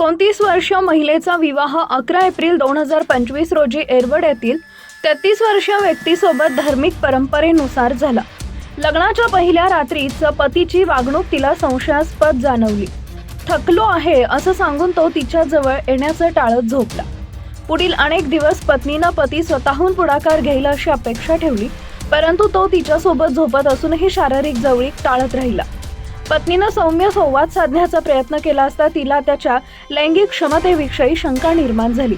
एकोणतीस वर्ष महिलेचा विवाह अकरा एप्रिल दोन हजार पंचवीस रोजी एरवड येथील तेहतीस वर्षीय व्यक्तीसोबत धार्मिक परंपरेनुसार झाला. लग्नाच्या पहिल्या रात्रीच पतीची वागणूक तिला संशयास्पद जाणवली. थकलो आहे असं सांगून तो तिच्याजवळ येण्याचं टाळत झोपला. पुढील अनेक दिवस पत्नीनं पती स्वतःहून पुढाकार घेईल अशी अपेक्षा ठेवली परंतु तो तिच्यासोबत झोपत असूनही शारीरिक जवळीक टाळत राहिला. पत्नीनं सौम्य संवाद साधण्याचा प्रयत्न केला असता तिला त्याच्या लैंगिक क्षमतेविषयी शंका निर्माण झाली.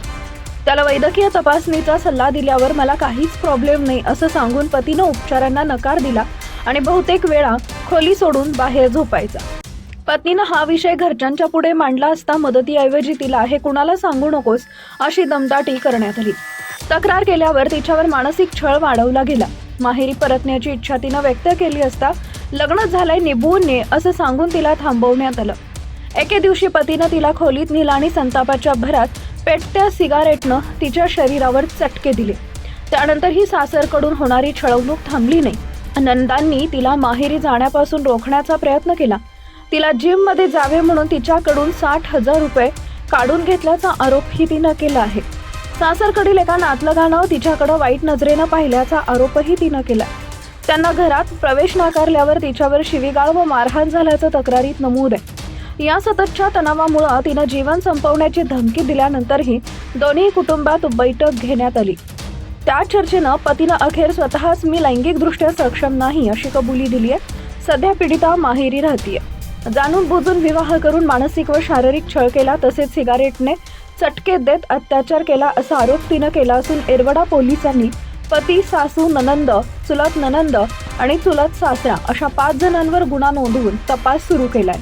त्याला वैद्यकीय तपासणीचा सल्ला दिल्यावर मला काहीच प्रॉब्लेम नाही असं सांगून पतीनं उपचारांना नकार दिला आणि बहुतेक वेळा खोली सोडून बाहेर झोपायचा. पत्नीनं हा विषय घरच्यांच्या पुढे मांडला असता मदतीऐवजी तिला हे कुणाला सांगू नकोस अशी दमदाटी करण्यात आली. तक्रार केल्यावर तिच्यावर मानसिक छळ वाढवला गेला. माहेरी परतण्याची इच्छा तिनं व्यक्त केली असता लग्न झालंय निभवून ने असं सांगून तिला थांबवण्यात आलं. एके दिवशी पतीनं तिला खोलीत नेलं आणि संतापाच्या भरात पेटत्या सिगारेटनं तिच्या शरीरावर चटके दिले. त्यानंतर ही सासरकडून होणारी छळवणूक थांबली नाही. नंदांनी तिला माहेरी जाण्यापासून रोखण्याचा प्रयत्न केला. तिला जिममध्ये जावे म्हणून तिच्याकडून साठ हजार रुपये काढून घेतल्याचा आरोपही तिनं केला आहे. सासरकडील एका नातलगानं तिच्याकडं वाईट नजरेनं पाहिल्याचा आरोपही तिनं केला. त्यांना घरात प्रवेश नाकारल्यावर तिच्यावर शिवीगाळ व मारहाण झाल्याचं तक्रारीत नमूद आहे. या सततच्या तणावामुळं तिनं जीवन संपवण्याची धमकी दिल्यानंतरही दोन्ही कुटुंबात बैठक घेण्यात आली. त्या चर्चेनं पतीनं अखेर स्वतःच मी लैंगिकदृष्ट्या सक्षम नाही अशी कबुली दिली आहे. सध्या पीडिता माहेरी राहतीये. जाणून बुजून विवाह करून मानसिक व शारीरिक छळ केला तसेच सिगारेटने चटके देत अत्याचार केला असा आरोप तिनं केला असून एरवडा पोलिसांनी पती सासू ननंद चुलत ननंद आणि चुलत सासरा अशा पाच जणांवर गुन्हा नोंदवून तपास सुरू केलाय.